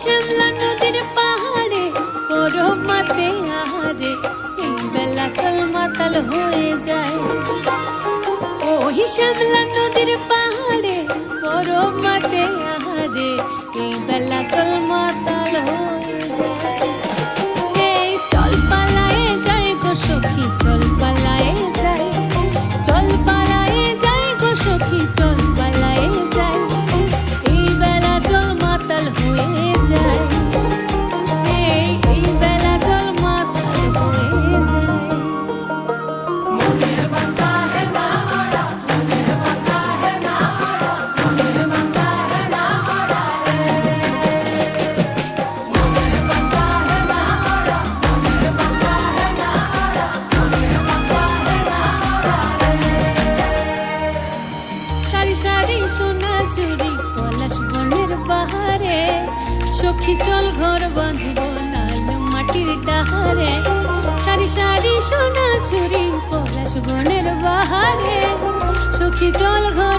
শ্যামলা নদীর পাহাড়ে পরব মাতে আহারে বেলা কাল মাতাল হয়ে যায়। ওই শ্যামলা নদীর পাহাড়ে পরব মাতে আহারে, এই বেলা চল মাতাল হয়ে যায়। এই চল পালায়ে যায় গো সখী চল পালায়ে যায়। চল পালায়ে যায় সখী চল সোনা চুরি, পলাশ বনের বাহারে। সখী চল ঘর বাঁধব, লাল মাটির ডাহারে। সারি সারি সোনা চুরি, পলাশ বনের বাহারে। সখী চল ঘর